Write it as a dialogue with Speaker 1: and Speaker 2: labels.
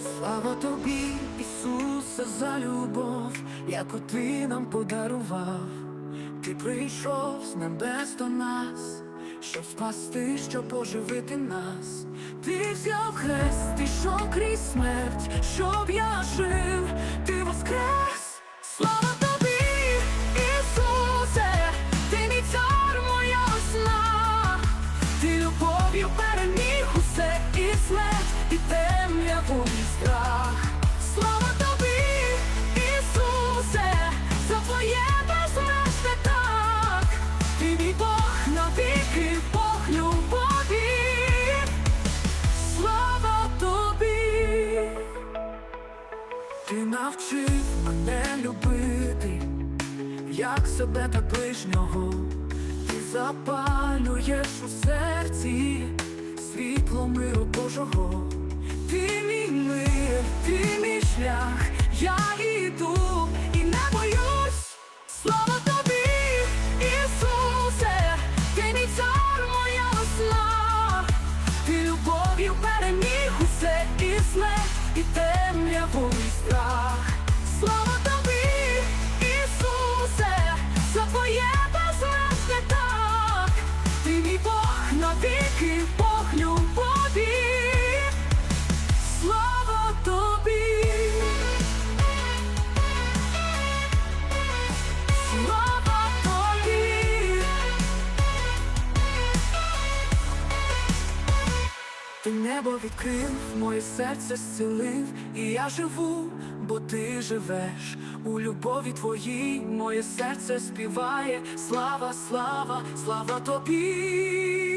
Speaker 1: Слава тобі, Ісусе, за любов, яку ти нам подарував. Ти прийшов з небес до нас, щоб спасти, щоб поживити нас. Ти взяв хрест, ти крізь смерть, щоб я жив, любові. Слава тобі. Ти навчив мене любити, як себе так ближнього, ти запалюєш у серці світло миру Божого, ти мій мир, ти мій шлях, смерть, Ти небо відкрив, моє серце зцілив, і я живу, бо ти живеш. У любові твоїй моє серце співає. Слава, слава, слава тобі.